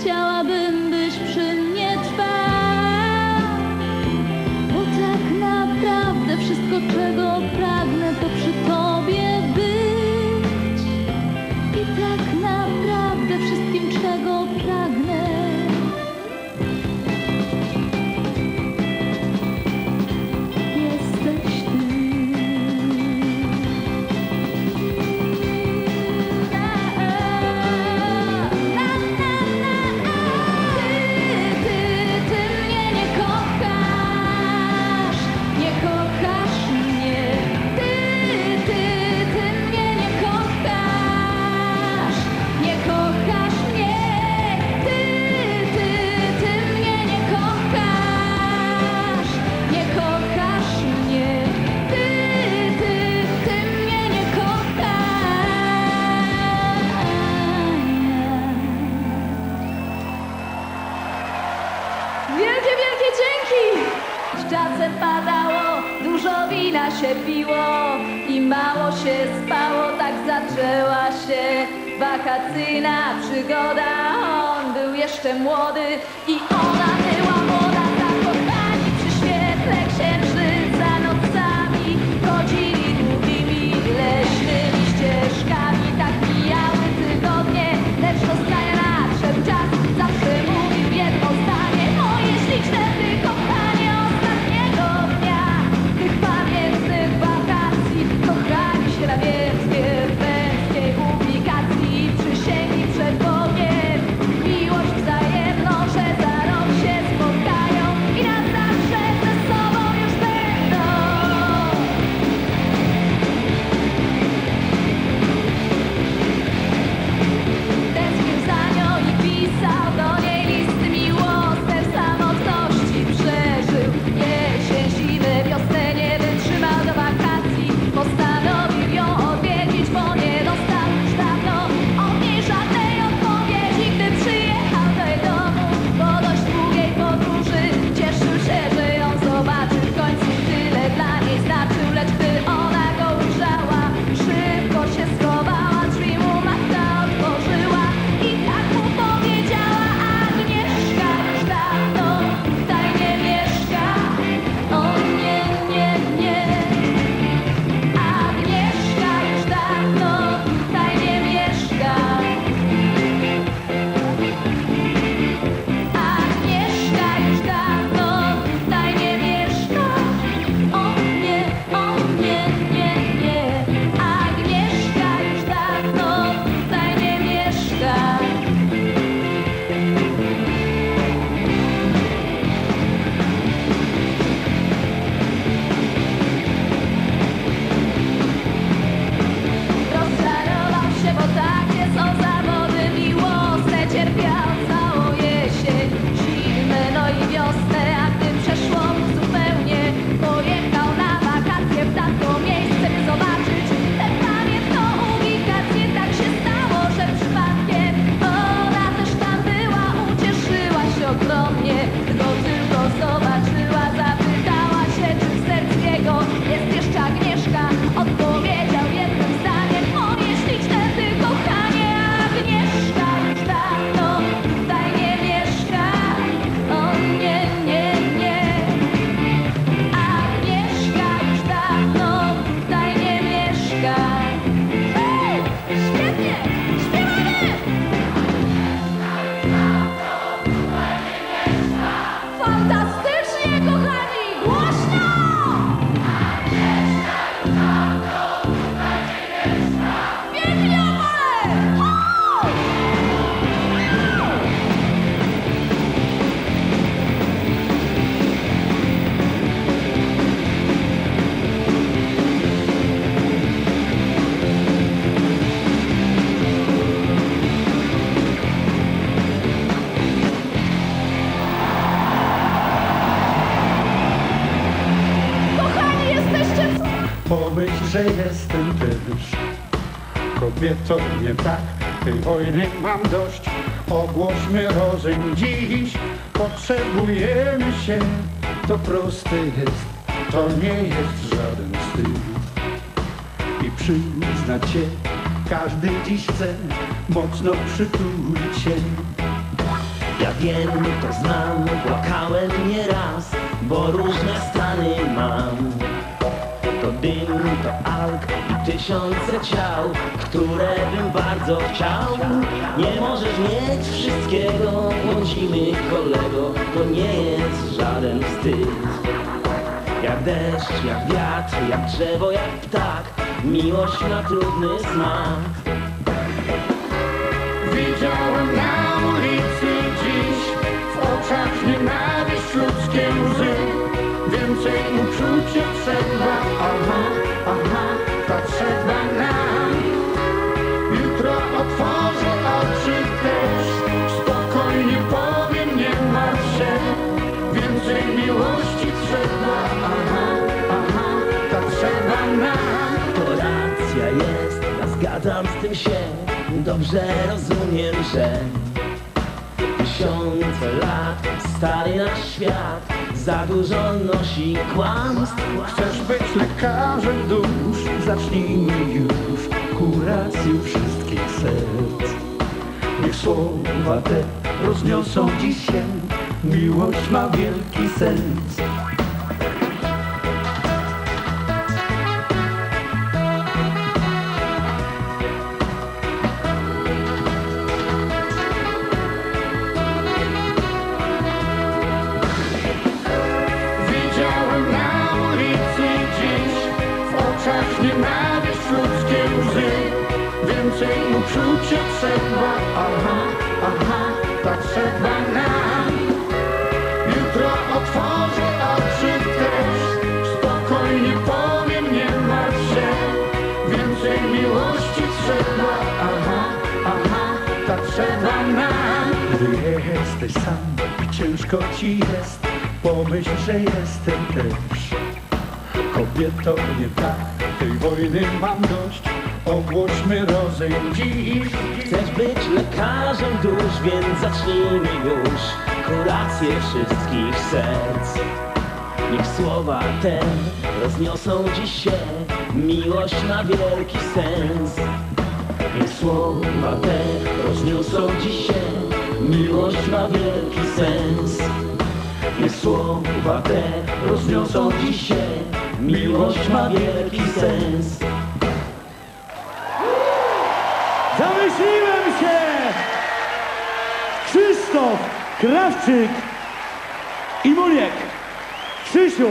Chciałabym wakacyjna przygoda. On był jeszcze młody i ona nie Kobieto, nie tak, tej wojny mam dość. Ogłośmy rozejm dziś, potrzebujemy się. To proste jest, to nie jest żaden wstyd. I przyznać się, każdy dziś chce mocno przytulić się. Ja wiem, to znam, płakałem nieraz, bo różne stany mam. Dym, to alk i tysiące ciał, które bym bardzo chciał. Nie możesz mieć wszystkiego, błądzimy kolego, to nie jest żaden wstyd. Jak deszcz, jak wiatr, jak drzewo, jak ptak, miłość ma trudny smak. Aha, aha, tak trzeba nam. To racja jest, ja zgadzam z tym się Dobrze rozumiem, że Tysiące lat stary nasz świat Za dużo nosi kłamstw Chcesz być lekarzem dusz? Zacznijmy już kurację wszystkich serc. Niech słowa te rozniosą dziś się, miłość ma wielki sens. Trzeba nam. Gdy jesteś sam i ciężko ci jest, pomyśl, że jestem też. Kobieto, nie tak, tej wojny mam dość, ogłośmy rozejm dziś. Chcesz być lekarzem dusz, więc zacznijmy już Kurację wszystkich serc Niech słowa te rozniosą dziś się Miłość ma wielki sens Niech słowa te rozniosą dziś się Miłość ma wielki sens Niech słowa te rozniosą dziś się Miłość ma wielki sens Zamyśliłem się! Krzysztof Krawczyk i Muniek. Krzysiu,